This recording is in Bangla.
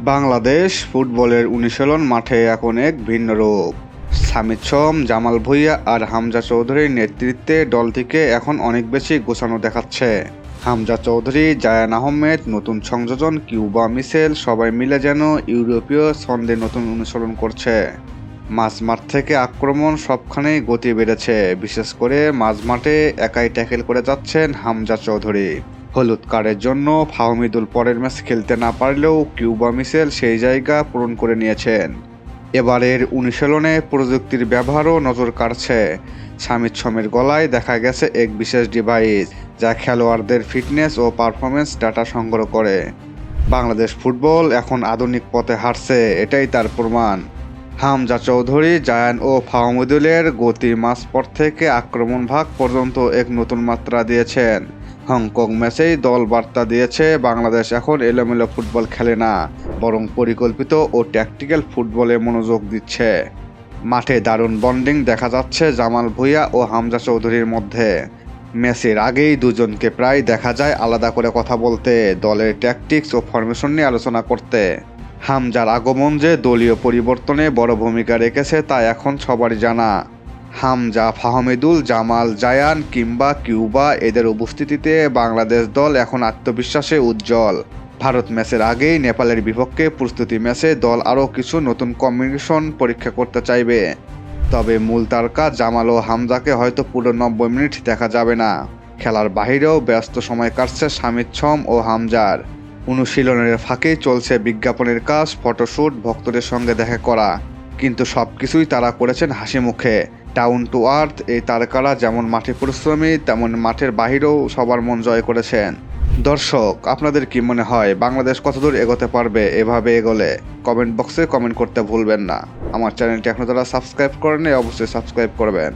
বাংলাদেশ ফুটবলের অনুশীলন মাঠে এখন এক ভিন্ন রূপ। সামিদ সোম জামাল ভুইয়া আর হামজা চৌধুরীর নেতৃত্বে দলটিকে এখন অনেক বেশি গোছানো দেখাচ্ছে। হামজা চৌধুরী, জায়ান আহমেদ, নতুন সংযোজন, কিউবা মিসেল, সবাই মিলে যেন ইউরোপীয় ছন্দে নতুন অনুসরণ করছে। মাঝমাঠ থেকে আক্রমণ সবখানেই গতি বেড়েছে, বিশেষ করে মাঝমাঠে একাই ট্যাকেল করে যাচ্ছেন হামজা চৌধুরী। হলুদ কার্ডের জন্য ফাহমিদুল পরের ম্যাচ খেলতে না পারলেও কিউবা মিসেল সেই জায়গা পূরণ করে নিয়েছেন। এবারের অনুশীলনে প্রযুক্তির ব্যবহারও নজর কাড়ছে। স্বামীর ছমের গলায় দেখা গেছে এক বিশেষ ডিভাইস, যা খেলোয়াড়দের ফিটনেস ও পারফরমেন্স ডাটা সংগ্রহ করে। বাংলাদেশ ফুটবল এখন আধুনিক পথে হারছে এটাই তার প্রমাণ। হামজা চৌধুরী, জায়ান ও ফাহমুদুলের গতি মাঝপথ থেকে আক্রমণ ভাগ পর্যন্ত এক নতুন মাত্রা দিয়েছেন। হংকং ম্যাচেই দল বার্তা দিয়েছে, বাংলাদেশ এখন এলোমেলো ফুটবল খেলে না, বরং পরিকল্পিত ও ট্যাকটিক্যাল ফুটবলে মনোযোগ দিচ্ছে। মাঠে দারুণ বন্ডিং দেখা যাচ্ছে জামাল ভুঁইয়া ও হামজা চৌধুরীর মধ্যে। ম্যাচের আগেই দুজনকে প্রায় দেখা যায় আলাদা করে কথা বলতে, দলের ট্যাকটিক্স ও ফরমেশন নিয়ে আলোচনা করতে। হামজার আগমন যে দলীয় পরিবর্তনে বড় ভূমিকা রেখেছে তা এখন সবারই জানা। হামজা, ফাহমিদুল, জামাল জায়ান কিংবা কিউবা, এদের উপস্থিতিতে বাংলাদেশ দল এখন আত্মবিশ্বাসে উজ্জ্বল। ভারত ম্যাচের আগেই নেপালের বিপক্ষে প্রস্তুতি ম্যাচে দল আরও কিছু নতুন কম্বিনেশন পরীক্ষা করতে চাইবে। তবে মূল তারকা জামাল ও হামজাকে হয়তো পুরো নব্বই মিনিট দেখা যাবে না। খেলার বাহিরেও ব্যস্ত সময় কাটছে স্বামীর ছম ও হামজার। অনুশীলনের ফাঁকেই চলছে বিজ্ঞাপনের কাজ ফটোশ্যুট ভক্তদের সঙ্গে দেখা করা। কিন্তু সব কিছুই তারা করেছেন হাসি মুখে টাউন টু আর্থ এই তারকারা যেমন মাঠে পরিশ্রমী, তেমন মাঠের বাহিরেও সবার মন জয় করেছেন। দর্শক, আপনাদের কি মনে হয়, বাংলাদেশ কতদূর এগোতে পারবে এভাবে এগোলে? কমেন্ট বক্সে কমেন্ট করতে ভুলবেন না। আমার চ্যানেলটি এখনও যারা সাবস্ক্রাইব করেনি অবশ্যই সাবস্ক্রাইব করবেন।